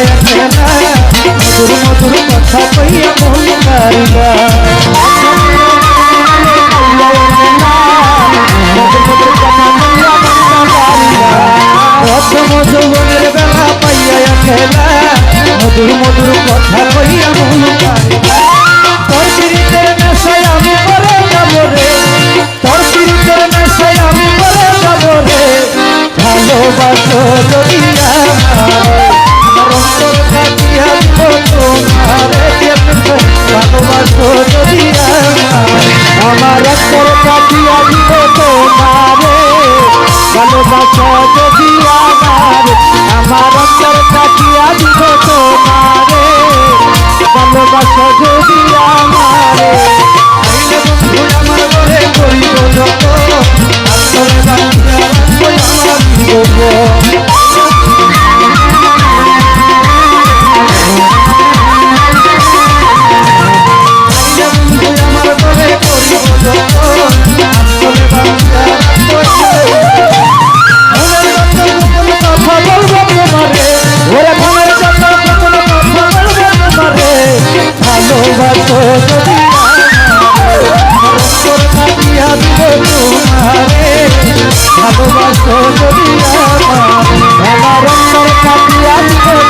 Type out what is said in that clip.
পাইয়া খেলা মধুর মধুর কথা কইয়া মন কারিলা প্রথম যৌবনের বেলা পাইয়া খেলা মধুর মধুর কথা কইয়া মন কারিলা তোর পিরিতের নেশায় আমি পরে যাব রে তোর পিরিতের নেশায় আমি পরে যাব রে ভালোবাসো ভালোবাসো যদি আমারে আমার অন্তর কাটিয়া দিব তোমারে? ভালোবাসো যদি আমারে। আইলে বন্ধু আমার ঘরে করিব যত আমার জীবন ভালোবাসো যদি আমার ভালোবাসো কাটিয়া দিব